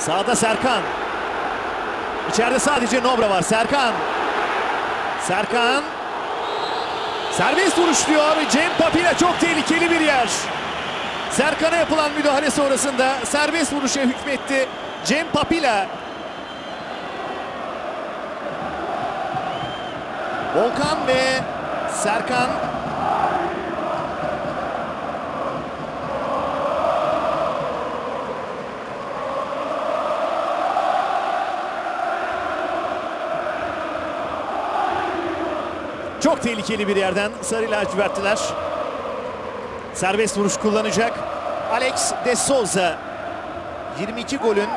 Sağda Serkan. İçeride sadece Nobra var. Serkan. Serkan. Serbest vuruş. Cem Papila çok tehlikeli bir yer. Serkan'a yapılan müdahale sonrasında serbest vuruşa hükmetti. Cem Papila. Volkan ve Serkan Çok tehlikeli bir yerden Sarı lacivertliler. Serbest vuruş kullanacak. Alex de Souza 22 golün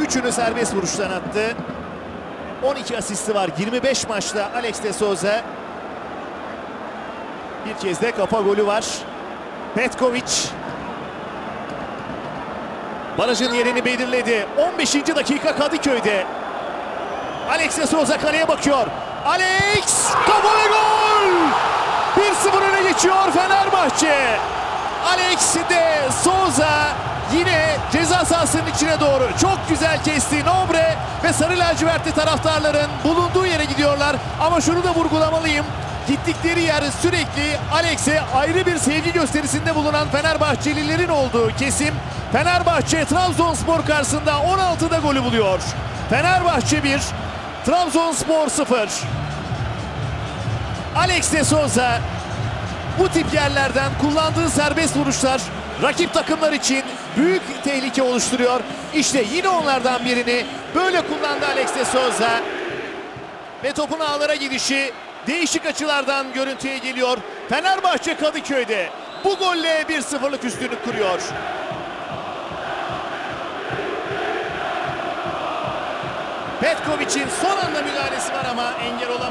3'ünü serbest vuruştan attı. 12 asisti var 25 maçta Alex de Souza. Bir kez de kafa golü var. Petkovic barajın yerini belirledi. 15. dakika Kadıköy'de. Alex de Souza kaleye bakıyor. Alex! 1-0 öne geçiyor Fenerbahçe. Alex de Souza yine ceza sahasının içine doğru çok güzel kesti. Nobre ve sarı lacivertli taraftarların bulunduğu yere gidiyorlar. Ama şunu da vurgulamalıyım. Gittikleri yer sürekli Alex'e ayrı bir sevgi gösterisinde bulunan Fenerbahçelilerin olduğu kesim. Fenerbahçe Trabzonspor karşısında 16'da golü buluyor. Fenerbahçe 1, Trabzonspor 0. Alex de Souza bu tip yerlerden kullandığı serbest vuruşlar rakip takımlar için büyük tehlike oluşturuyor. İşte yine onlardan birini böyle kullandı Alex de Souza. Ve topun ağlara gidişi değişik açılardan görüntüye geliyor. Fenerbahçe Kadıköy'de bu golle 1-0'lık üstünlük kuruyor. Petkovic'in son anda müdahalesi var ama engel olamıyor.